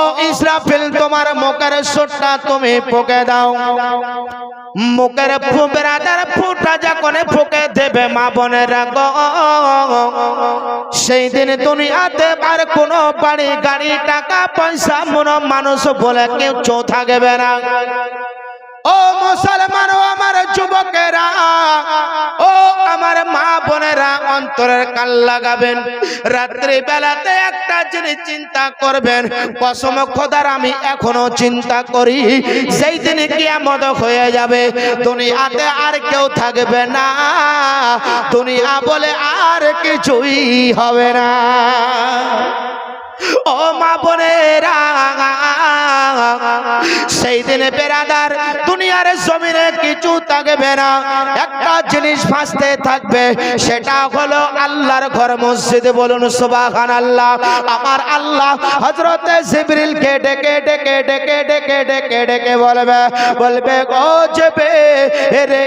ও ইসরাফিল, তোমার মুখের সোটটা তুমি ফুকে দাও। মুখের বেড়াদার ফুটা যখন ফুকে দেবে মা বোনের গো। সেই দিন দুনিয়াতে আর কোনো বাড়ি, গাড়ি, টাকা, পয়সা, মনো, মানুষ বলে কেউ চো থাকবে না। ও মুসলমান আমার যুবকেরা অন্তরের কান লাগাবেন। রাত্রি বেলাতে একটা জিনিস চিন্তা করবেন। কসম খোদার, আমি এখনও চিন্তা করি সেই দিন কিয়ামত হয়ে যাবে, দুনিয়াতে আর কেউ থাকবে না। দুনিয়া বলে আর কিছুই হবে না। ও মা বোনেরা সেই দিনে বেরাদার, দুনিয়ার জমিনে কিছু থাকবে না। একটা জিনিস ফাঁসতে থাকবে, সেটা হলো আল্লাহর ঘর মসজিদে বলুন সুবাহান আল্লাহ আমার আল্লাহ হজরতে জিবরিলকে ডেকে ডেকে ডেকে ডেকে ডেকে ডেকে বলবে বলবে, ও যেবে রে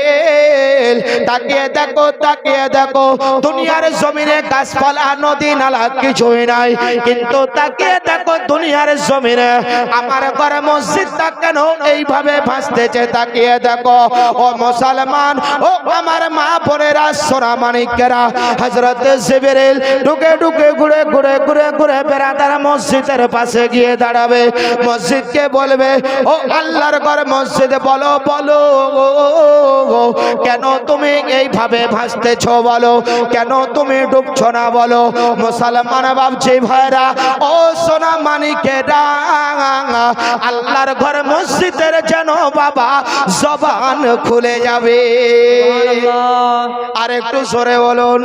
তাকিয়ে দেখো তাকিয়ে দেখো, দুনিয়ার জমিনে গাছপালা, নদী, নালা কিছুই নাই। কিন্তু তাকিয়ে দেখো দুনিয়ার জমিনে, আমার ঘরে মসজিদটা কেন এইভাবে ভাসতেছে তাকিয়ে দেখো। ও মুসলমান, ও আমার মা বোনেরা, সোনা মানিকেরা হজরত জিবরিল ঢুকে ঢুকে ঘুরে ঘুরে ঘুরে ঘুরে বেড়াদার মসজিদের পাশে গিয়ে দাঁড়াবে। মসজিদকে বলবে, ও আল্লাহর ঘর মসজিদে, বলো বলো কেন তুমি এইভাবে ভাসতেছ বলো, কেন তুমি ডুবছ না বলো? মুসলমান ভাবছি, ভাইরা, ও সোনা মানিকেরা আল্লাহর ঘর মসজিদের যেন বাবা জবান খুলে যাবে। আর একটু সরে বলুন।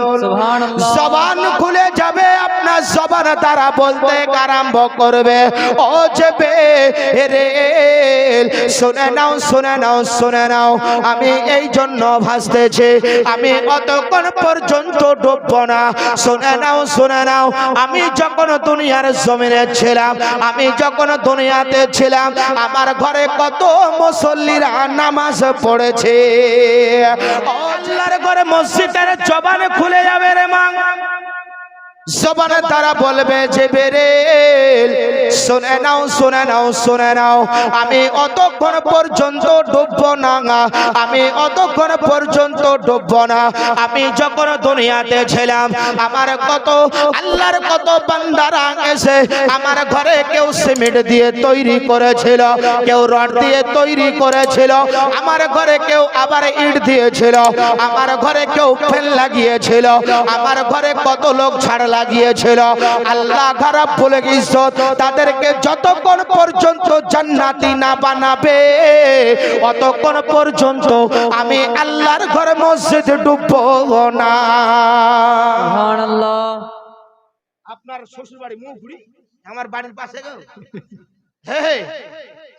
জবান খুলে যাবে আপনার জবান তারা বলতে আরম্ভ করবে। ও যেবে রে শুনে নাও শুনে নাও শুনে নাও। আমি এই জন্য ভাসতেছি। আমি অতক্ষণ পর্যন্ত ডুববো না। শুনে নাও শুনে নাও। আমি যখন দুনিয়ার জমিনে ছিলাম, আমি যখন দুনিয়াতে ছিলাম, আমার ঘরে কত মুসল্লিরা নামাজ পড়েছে। আল্লাহর ঘরে মসজিদের জবানে খুলে যাবে রে মা। জবানে তারা বলবে যে বেরেল শুনে নাও শুনে নাও শুনে নাও। আমি অতক্ষণ পর্যন্ত ডুববো না আমি অতক্ষণ পর্যন্ত ডুববো না। আমি যখন দুনিয়াতে ছিলাম, আমার কত, আল্লাহর কত বান্দারা এসে আমার ঘরে কেউ সিমেন্ট দিয়ে তৈরি করেছিল, কেউ রড দিয়ে তৈরি করেছিল, আমার ঘরে কেউ আবার ইট দিয়েছিল, আমার ঘরে কেউ ফেল লাগিয়েছিল, আমার ঘরে কত লোক ছাড় লাগিয়েছিল। আল্লাহ খারাপ বলে ইজ্জত তাদেরকে যতক্ষণ পর্যন্ত জান্নাতি না বানাবে অতক্ষণ পর্যন্ত আমি আল্লাহর ঘরে মসজিদ ডুববো না। আপনার শ্বশুর বাড়ি মুখ আমার বাড়ির পাশে গো হে হে।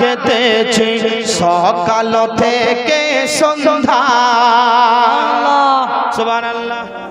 গেতেছি সকাল থেকে সন্ধ্যা। সুবহানাল্লাহ।